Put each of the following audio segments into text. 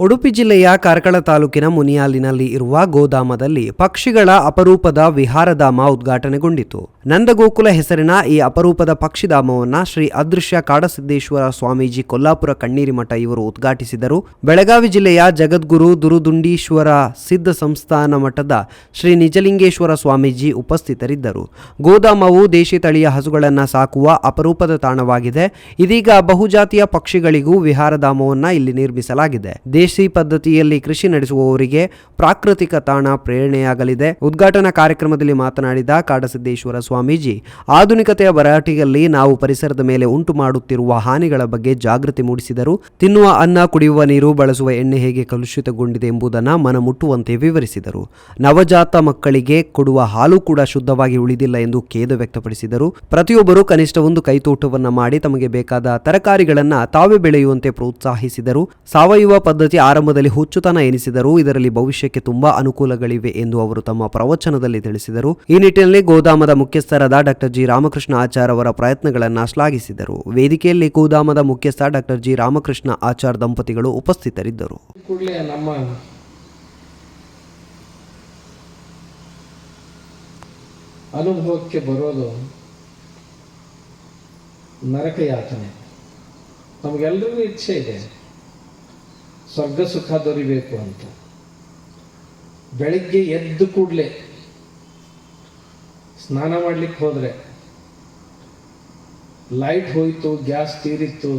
ಉಡುಪಿ ಜಿಲ್ಲೆಯ ಕಾರ್ಕಳ ತಾಲೂಕಿನ ಮುನಿಯಾಲಿನಲ್ಲಿ ಇರುವ ಗೋದಾಮದಲ್ಲಿ ಪಕ್ಷಿಗಳ ಅಪರೂಪದ ವಿಹಾರಧಾಮ ಉದ್ಘಾಟನೆಗೊಂಡಿತು. ನಂದಗೋಕುಲ ಹೆಸರಿನ ಈ ಅಪರೂಪದ ಪಕ್ಷಿಧಾಮವನ್ನ ಶ್ರೀ ಅದೃಶ್ಯ ಕಾಡಸಿದ್ದೇಶ್ವರ ಸ್ವಾಮೀಜಿ ಕೊಲ್ಲಾಪುರ ಕಣ್ಣೀರಿ ಮಠ ಇವರು ಉದ್ಘಾಟಿಸಿದರು. ಬೆಳಗಾವಿ ಜಿಲ್ಲೆಯ ಜಗದ್ಗುರು ದುರುದುಂಡೀಶ್ವರ ಸಿದ್ಧ ಸಂಸ್ಥಾನ ಮಠದ ಶ್ರೀ ನಿಜಲಿಂಗೇಶ್ವರ ಸ್ವಾಮೀಜಿ ಉಪಸ್ಥಿತರಿದ್ದರು. ಗೋದಾಮವು ದೇಶಿ ತಳಿಯ ಹಸುಗಳನ್ನು ಸಾಕುವ ಅಪರೂಪದ ತಾಣವಾಗಿದೆ. ಇದೀಗ ಬಹುಜಾತಿಯ ಪಕ್ಷಿಗಳಿಗೂ ವಿಹಾರಧಾಮವನ್ನು ಇಲ್ಲಿ ನಿರ್ಮಿಸಲಾಗಿದೆ. ದೇಸಿ ಪದ್ಧತಿಯಲ್ಲಿ ಕೃಷಿ ನಡೆಸುವವರಿಗೆ ಪ್ರಾಕೃತಿಕ ತಾಣ ಪ್ರೇರಣೆಯಾಗಲಿದೆ. ಉದ್ಘಾಟನಾ ಕಾರ್ಯಕ್ರಮದಲ್ಲಿ ಮಾತನಾಡಿದ ಕಾಡಸಿದ್ದೇಶ್ವರ ಸ್ವಾಮೀಜಿ, ಆಧುನಿಕತೆಯ ಬರಾಟಿಯಲ್ಲಿ ನಾವು ಪರಿಸರದ ಮೇಲೆ ಉಂಟು ಮಾಡುತ್ತಿರುವ ಹಾನಿಗಳ ಬಗ್ಗೆ ಜಾಗೃತಿ ಮೂಡಿಸಿದರು. ತಿನ್ನುವ ಅನ್ನ, ಕುಡಿಯುವ ನೀರು, ಬಳಸುವ ಎಣ್ಣೆ ಹೇಗೆ ಕಲುಷಿತಗೊಂಡಿದೆ ಎಂಬುದನ್ನು ಮನಮುಟ್ಟುವಂತೆ ವಿವರಿಸಿದರು. ನವಜಾತ ಮಕ್ಕಳಿಗೆ ಕೊಡುವ ಹಾಲು ಕೂಡ ಶುದ್ಧವಾಗಿ ಉಳಿದಿಲ್ಲ ಎಂದು ಖೇದ ವ್ಯಕ್ತಪಡಿಸಿದರು. ಪ್ರತಿಯೊಬ್ಬರು ಕನಿಷ್ಠ ಒಂದು ಕೈತೋಟವನ್ನು ಮಾಡಿ ತಮಗೆ ಬೇಕಾದ ತರಕಾರಿಗಳನ್ನು ತಾವೇ ಬೆಳೆಯುವಂತೆ ಪ್ರೋತ್ಸಾಹಿಸಿದರು. ಸಾವಯವ ಪದ್ಧತಿ ಆರಂಭದಲ್ಲಿ ಹುಚ್ಚುತನ ಎನಿಸಿದರು ಇದರಲ್ಲಿ ಭವಿಷ್ಯಕ್ಕೆ ತುಂಬಾ ಅನುಕೂಲಗಳಿವೆ ಎಂದು ಅವರು ತಮ್ಮ ಪ್ರವಚನದಲ್ಲಿ ತಿಳಿಸಿದರು. ಈ ನಿಟ್ಟಿನಲ್ಲಿ ಗೋದಾಮದ ಮುಖ್ಯಸ್ಥರಾದ ಡಾಕ್ಟರ್ ಜಿ. ರಾಮಕೃಷ್ಣ ಆಚಾರ್ ಅವರ ಪ್ರಯತ್ನಗಳನ್ನು ಶ್ಲಾಘಿಸಿದರು. ವೇದಿಕೆಯಲ್ಲಿ ಗೋದಾಮದ ಮುಖ್ಯಸ್ಥ ಡಾಕ್ಟರ್ ಜಿ. ರಾಮಕೃಷ್ಣ ಆಚಾರ್ ದಂಪತಿಗಳು ಉಪಸ್ಥಿತರಿದ್ದರು. ಅನುಭವಕ್ಕೆ ಬರೋದು ನರಕ ಯಾತನೆ. ನಮಗೆಲ್ಲರಿಗೂ ಇಚ್ಛೆ ಇದೆ. ಸ್ವರ್ಗ ಸುಖ ದೊರಿಬೇಕು ಅಂತ. ಬೆಳಿಗ್ಗೆ ಎದ್ದು ಕೂಡಲೇ ಸ್ನಾನ ಮಾಡ್ಲಿಕ್ಕೆ ಹೋದರೆ ಲೈಟ್ ಹೋಯಿತು, ಗ್ಯಾಸ್ ತೀರಿತ್ತು,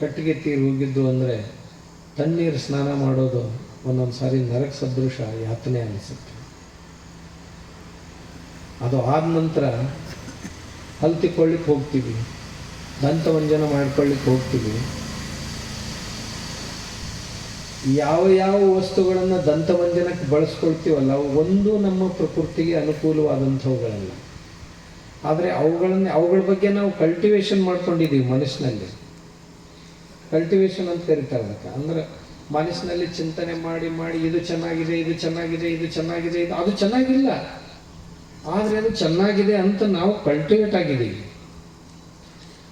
ಕಟ್ಟಿಗೆ ತೀರಿ ಹೋಗಿದ್ದು ಅಂದರೆ ತಣ್ಣೀರು ಸ್ನಾನ ಮಾಡೋದು ಒಂದೊಂದು ಸಾರಿ ನರಕ ಸದೃಶ ಯಾತನೆ ಅನಿಸುತ್ತೆ. ಅದು ಆದ ನಂತರ ಹಲ್ ತಿಕ್ಕೊಳ್ಳಿಕ್ಕೆ ಹೋಗ್ತೀವಿ, ದಂತವಂಜನ ಮಾಡ್ಕೊಳ್ಳಿಕ್ಕೆ ಹೋಗ್ತೀವಿ. ಯಾವ ಯಾವ ವಸ್ತುಗಳನ್ನು ದಂತವಂಜನಕ್ಕೆ ಬಳಸ್ಕೊಳ್ತೀವಲ್ಲ ಅವು ಒಂದು ನಮ್ಮ ಪ್ರಕೃತಿಗೆ ಅನುಕೂಲವಾದಂಥವುಗಳಲ್ಲ. ಆದರೆ ಅವುಗಳನ್ನು, ಅವುಗಳ ಬಗ್ಗೆ ನಾವು ಕಲ್ಟಿವೇಷನ್ ಮಾಡ್ಕೊಂಡಿದ್ದೀವಿ ಮನಸ್ಸಿನಲ್ಲಿ. ಕಲ್ಟಿವೇಶನ್ ಅಂತ ಕರೀತಾರೆ ಅದಕ್ಕೆ ಅಂದ್ರೆ ಮನಸ್ಸಿನಲ್ಲಿ ಚಿಂತನೆ ಮಾಡಿ ಮಾಡಿ, ಇದು ಚೆನ್ನಾಗಿದೆ ಇದು ಚೆನ್ನಾಗಿದೆ ಇದು ಚೆನ್ನಾಗಿದೆ, ಇದು ಅದು ಚೆನ್ನಾಗಿಲ್ಲ. ಆದರೆ ಅದು ಚೆನ್ನಾಗಿದೆ ಅಂತ ನಾವು ಕಲ್ಟಿವೇಟ್ ಆಗಿದ್ದೀವಿ.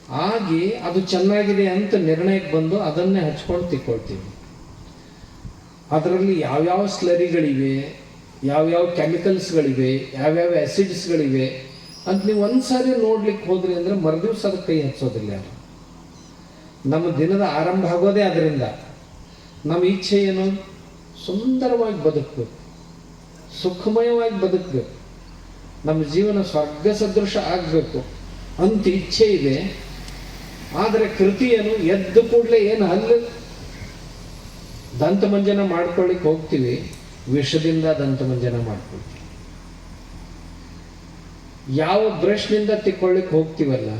ಆಗಿ ಅದು ಚೆನ್ನಾಗಿದೆ ಅಂತ ನಿರ್ಣಯಕ್ಕೆ ಬಂದು ಅದನ್ನೇ ಹಚ್ಕೊಂಡು ತಿಕ್ಕೊಳ್ತೀವಿ. ಅದರಲ್ಲಿ ಯಾವ್ಯಾವ ಸ್ಲರಿಗಳಿವೆ, ಯಾವ್ಯಾವ ಕೆಮಿಕಲ್ಸ್ಗಳಿವೆ, ಯಾವ್ಯಾವ ಆ್ಯಸಿಡ್ಸ್ಗಳಿವೆ ಅಂತ ನೀವು ಒಂದ್ಸಾರಿ ನೋಡ್ಲಿಕ್ಕೆ ಹೋದ್ರಿ ಅಂದರೆ ಮರುದಿವ್ಸ ಅದಕ್ಕೆ ಕೈ ಹಚ್ಚೋದಿಲ್ಲ ಯಾರು ನಮ್ಮ ದಿನದ ಆರಂಭ ಆಗೋದೇ ಅದರಿಂದ ನಮ್ಮ ಇಚ್ಛೆ ಏನು? ಸುಂದರವಾಗಿ ಬದುಕಬೇಕು. ಸುಖಮಯವಾಗಿ ಬದುಕಬೇಕು. ನಮ್ಮ ಜೀವನ ಸ್ವರ್ಗ ಸದೃಶ ಆಗಬೇಕು ಅಂತ ಇಚ್ಛೆ ಇದೆ. ಆದರೆ ಕೃತಿಯನ್ನು ಎದ್ದು ಕೂಡಲೇ ಏನು ಹಲ್ಲು? ದಂತಮಂಜನ ಮಾಡ್ಕೊಳ್ಳಿಕ್ಕೆ ಹೋಗ್ತೀವಿ, ವಿಷದಿಂದ ದಂತಮಂಜನ ಮಾಡ್ಕೊಳ್ತೀವಿ. ಯಾವ ಬ್ರಷ್ನಿಂದ ತಿಕ್ಕೊಳ್ಳಿಕ್ಕೆ ಹೋಗ್ತೀವಲ್ಲ,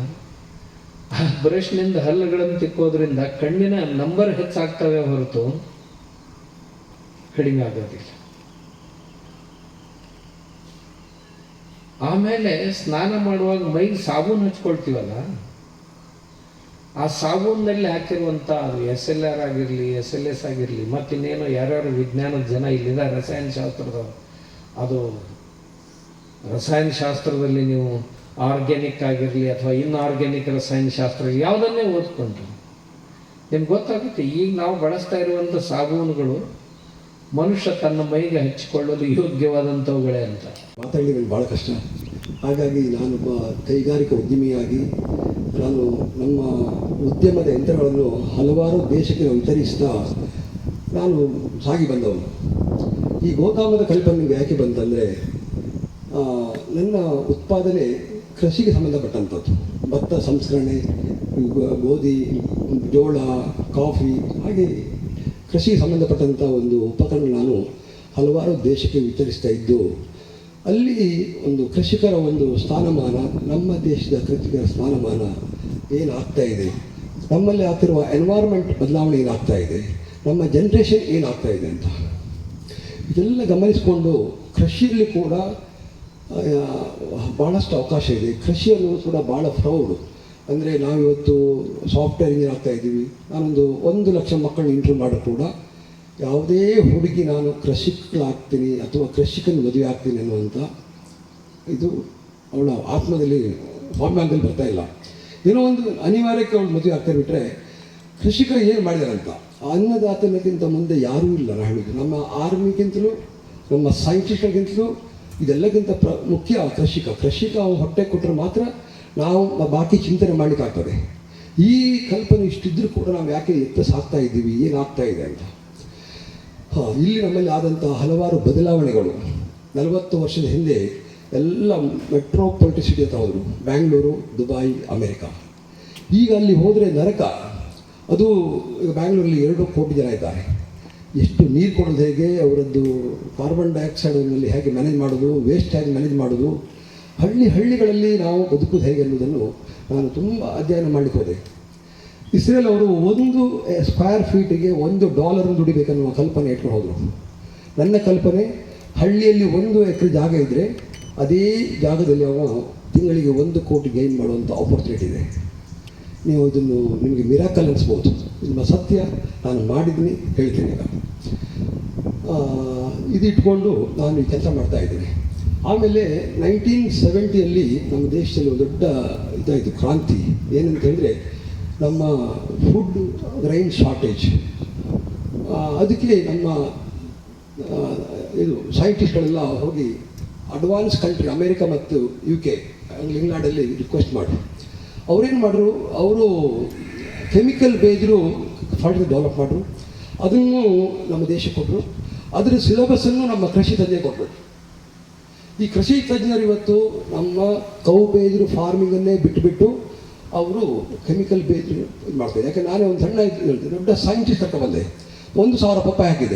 ಆ ಬ್ರಷ್ನಿಂದ ಹಲ್ಲುಗಳನ್ನು ತಿಕ್ಕೋದ್ರಿಂದ ಕಣ್ಣಿನ ನಂಬರ್ ಹೆಚ್ಚಾಗ್ತವೆ ಹೊರತು ಕಡಿಮೆ ಆಗೋದಿಲ್ಲ. ಆಮೇಲೆ ಸ್ನಾನ ಮಾಡುವಾಗ ಮೈಗೆ ಸಾಬೂನು ಹಚ್ಕೊಳ್ತೀವಲ್ಲ ಆ ಸಾಬೂನಲ್ಲಿ ಹಾಕಿರುವಂಥ ಅದು ಎಸ್ ಎಲ್ ಆರ್ ಆಗಿರಲಿ, ಎಸ್ ಎಲ್ ಎಸ್ ಆಗಿರಲಿ, ಮತ್ತಿನ್ನೇನೋ ಯಾರ್ಯಾರು ವಿಜ್ಞಾನದ ಜನ ಇಲ್ಲಿದೆ, ರಸಾಯನ ಶಾಸ್ತ್ರದ ಅದು ರಸಾಯನ ಶಾಸ್ತ್ರದಲ್ಲಿ ನೀವು ಆರ್ಗ್ಯಾನಿಕ್ ಆಗಿರಲಿ ಅಥವಾ ಇನ್ಆರ್ಗ್ಯಾನಿಕ್ ರಸಾಯನ ಶಾಸ್ತ್ರ, ಯಾವುದನ್ನೇ ಓದ್ಕೊಂಡು ನಿಮ್ಗೆ ಗೊತ್ತಾಗುತ್ತೆ, ಈಗ ನಾವು ಬಳಸ್ತಾ ಇರುವಂಥ ಸಾಬೂನುಗಳು ಮನುಷ್ಯ ತನ್ನ ಮೈಗೆ ಹಚ್ಚಿಕೊಳ್ಳಲು ಯೋಗ್ಯವಾದಂಥವುಗಳೇ ಅಂತ. ಮಾತಾಡಲಿಕ್ಕೆ ಭಾಳ ಕಷ್ಟ. ಹಾಗಾಗಿ ನಾನೊಬ್ಬ ಕೈಗಾರಿಕಾ ಉದ್ಯಮಿಯಾಗಿ ನಾನು ನಮ್ಮ ಉದ್ಯಮದ ಯಂತ್ರಗಳನ್ನು ಹಲವಾರು ದೇಶಕ್ಕೆ ವಿತರಿಸ್ತಾ ನಾನು ಸಾಗಿ ಬಂದವನು. ಈ ಕಲ್ಪನೆ ನಿಮ್ಗೆ ಯಾಕೆ ಬಂತಂದರೆ ನನ್ನ ಉತ್ಪಾದನೆ ಕೃಷಿಗೆ ಸಂಬಂಧಪಟ್ಟಂಥದ್ದು ಭತ್ತ ಸಂಸ್ಕರಣೆ ಗೋಧಿ, ಜೋಳ, ಕಾಫಿ, ಹಾಗೆ ಕೃಷಿಗೆ ಸಂಬಂಧಪಟ್ಟಂಥ ಒಂದು ಉಪಕರಣ ನಾನು ಹಲವಾರು ದೇಶಕ್ಕೆ ವಿತರಿಸ್ತಾ ಇದ್ದು ಅಲ್ಲಿ ಒಂದು ಕೃಷಿಕರ ಒಂದು ಸ್ಥಾನಮಾನ, ನಮ್ಮ ದೇಶದ ಕೃಷಿಕರ ಸ್ಥಾನಮಾನ ಏನಾಗ್ತಾ ಇದೆ? ನಮ್ಮಲ್ಲಿ ಆಗ್ತಿರುವ ಎನ್ವೈರ್ಮೆಂಟ್ ಬದಲಾವಣೆ ಏನಾಗ್ತಾ ಇದೆ? ನಮ್ಮ ಜನ್ರೇಷನ್ ಏನಾಗ್ತಾ ಇದೆ ಅಂತ. ಇದೆಲ್ಲ ಗಮನಿಸಿಕೊಂಡು ಕೃಷಿಯಲ್ಲಿ ಕೂಡ ಭಾಳಷ್ಟು ಅವಕಾಶ ಇದೆ. ಕೃಷಿಯಲ್ಲೂ ಕೂಡ ಭಾಳ ಪ್ರೌಡು ಅಂದರೆ ನಾವಿವತ್ತು ಸಾಫ್ಟ್ವೇರ್ ಇಂಜಿನಿಯರ್ ಆಗ್ತಾ ಇದ್ದೀವಿ. ನಾನೊಂದು ಒಂದು ಲಕ್ಷ ಮಕ್ಕಳನ್ನ ಇಂಟ್ರ್ಯೂ ಮಾಡೋ ಕೂಡ ಯಾವುದೇ ಹುಡುಗಿ ನಾನು ಕೃಷಿಕಳಾಗ್ತೀನಿ ಅಥವಾ ಕೃಷಿಕನ ಮದುವೆ ಆಗ್ತೀನಿ ಅನ್ನುವಂಥ ಇದು ಅವಳ ಆತ್ಮದಲ್ಲಿ ಫಾರ್ಮ್ಯಾಗಲ್ಲಿ ಬರ್ತಾ ಇಲ್ಲ. ಏನೋ ಒಂದು ಅನಿವಾರ್ಯಕ್ಕೆ ಅವಳು ಮದುವೆ ಆಗ್ತಾ ಬಿಟ್ಟರೆ ಕೃಷಿಕ ಏನು ಮಾಡಿದಾರಂತ? ಅನ್ನದಾತನಕ್ಕಿಂತ ಮುಂದೆ ಯಾರೂ ಇಲ್ಲ ಹೇಳಿದ್ದು ನಮ್ಮ ಆರ್ಮಿಗಿಂತಲೂ, ನಮ್ಮ ಸೈಂಟಿಸ್ಟ್ಗಿಂತಲೂ ಇದೆಲ್ಲಕ್ಕಿಂತ ಪ್ರ, ಮುಖ್ಯ ಕೃಷಿಕ. ಕೃಷಿಕ ಅವನು ಹೊಟ್ಟೆ ಕೊಟ್ಟರೆ ಮಾತ್ರ ನಾವು ಬಾಕಿ ಚಿಂತನೆ ಮಾಡಲಿಕ್ಕಾಗ್ತದೆ. ಈ ಕಲ್ಪನೆ ಇಷ್ಟಿದ್ರೂ ಕೂಡ ನಾವು ಯಾಕೆ ಎತ್ತ ಸಾಕ್ತಾ ಇದ್ದೀವಿ? ಏನಾಗ್ತಾ ಇದೆ ಅಂತ. ಹಾಂ, ಇಲ್ಲಿ ನಮ್ಮಲ್ಲಿ ಆದಂತಹ ಹಲವಾರು ಬದಲಾವಣೆಗಳು. ನಲವತ್ತು ವರ್ಷದ ಹಿಂದೆ ಎಲ್ಲ ಮೆಟ್ರೋಪಾಲಿಟಿ ಸಿಟಿ ಅಂತ ಹೋದರು. Bangalore Dubai America. ಈಗ ಅಲ್ಲಿ ಹೋದರೆ ನರಕ. ಅದು ಈಗ ಬ್ಯಾಂಗ್ಳೂರಲ್ಲಿ ಎರಡು ಕೋಟಿ ಜನ ಇದ್ದಾರೆ. ಎಷ್ಟು ನೀರು ಕೊಡೋದು ಹೇಗೆ, ಅವರದ್ದು ಕಾರ್ಬನ್ ಡೈಆಕ್ಸೈಡಲ್ಲಿ ಹೇಗೆ ಮ್ಯಾನೇಜ್ ಮಾಡೋದು ವೇಸ್ಟ್ ಹೇಗೆ ಮ್ಯಾನೇಜ್ ಮಾಡೋದು, ಹಳ್ಳಿ ಹಳ್ಳಿಗಳಲ್ಲಿ ನಾವು ಬದುಕೋದು ಹೇಗೆ ಅನ್ನೋದನ್ನು ನಾನು ತುಂಬ ಅಧ್ಯಯನ ಮಾಡಲಿಕ್ಕೆ ಇಸ್ರೇಲ್ ಅವರು ಒಂದು ಸ್ಕ್ವೇರ್ ಫೀಟಿಗೆ ಒಂದು ಡಾಲರ್ ದುಡಿಬೇಕನ್ನುವ ಕಲ್ಪನೆ ಇಟ್ಕೊಂಡು ಹೋದರು. ನನ್ನ ಕಲ್ಪನೆ ಹಳ್ಳಿಯಲ್ಲಿ ಒಂದು ಎಕರೆ ಜಾಗ ಇದ್ದರೆ ಅದೇ ಜಾಗದಲ್ಲಿ ಅವರು ತಿಂಗಳಿಗೆ ಒಂದು ಕೋಟಿ ಗೈನ್ ಮಾಡುವಂಥ ಆಪರ್ಚುನಿಟಿ ಇದೆ. ನೀವು ಇದನ್ನು ನಿಮಗೆ ಮಿರಾಕಲ್ ಅನಿಸ್ಬೋದು. ನಿಮ್ಮ ಸತ್ಯ ನಾನು ಮಾಡಿದ್ದೀನಿ ಹೇಳ್ತೀನಿ ಈಗ. ಆ, ಇದು ಇಟ್ಕೊಂಡು ನಾನು ಈ ಕೆಲಸ ಮಾಡ್ತಾ ಇದ್ದೀನಿ. ಆಮೇಲೆ ನೈನ್ಟೀನ್ ಸೆವೆಂಟಿಯಲ್ಲಿ ನಮ್ಮ ದೇಶದಲ್ಲಿ ಒಂದು ದೊಡ್ಡ ಇದಾಯಿತು ಕ್ರಾಂತಿ. ಏನಂತ ಹೇಳಿದ್ರೆ ನಮ್ಮ ಫುಡ್ ಗ್ರೈನ್ ಶಾರ್ಟೇಜ್ ಅದಕ್ಕೆ ನಮ್ಮ ಇದು ಸೈಂಟಿಸ್ಟ್ಗಳೆಲ್ಲ ಹೋಗಿ ಅಡ್ವಾನ್ಸ್ ಕಂಟ್ರಿ ಅಮೇರಿಕಾ ಮತ್ತು ಯು ಕೆ ಇಂಗ್ಲೆಂಡಲ್ಲಿ ರಿಕ್ವೆಸ್ಟ್ ಮಾಡಿ. ಅವ್ರೇನು ಮಾಡಿದ್ರು ಅವರು ಕೆಮಿಕಲ್ ಬೇಜ್ರು ಫಾರ್ಟಿ ಡೆವಲಪ್ ಮಾಡಿದ್ರು ಅದನ್ನು ನಮ್ಮ ದೇಶಕ್ಕೆ ಕೊಟ್ಟರು ಅದರ ಸಿಲೆಬಸ್ಸನ್ನು ನಮ್ಮ ಕೃಷಿ ತಜ್ಞೆ ಕೊಟ್ಟರು ಈ ಕೃಷಿ ತಜ್ಞರು ಇವತ್ತು ನಮ್ಮ ಕೌ ಬೇಜರು ಫಾರ್ಮಿಂಗನ್ನೇ ಬಿಟ್ಟುಬಿಟ್ಟು ಅವರು ಕೆಮಿಕಲ್ ಬೇಸ್ ಇದು ಮಾಡ್ತಾರೆ. ಯಾಕೆ ನಾನೇ ಒಂದು ಸಣ್ಣ ಹೇಳ್ತೀನಿ, ದೊಡ್ಡ ಸೈಂಟಿಸ್ಟ್ ತಕ್ಕ ಬಂದೆ ಒಂದು ಸಾವಿರ ಪಪ್ಪಾಯ ಹಾಕಿದೆ.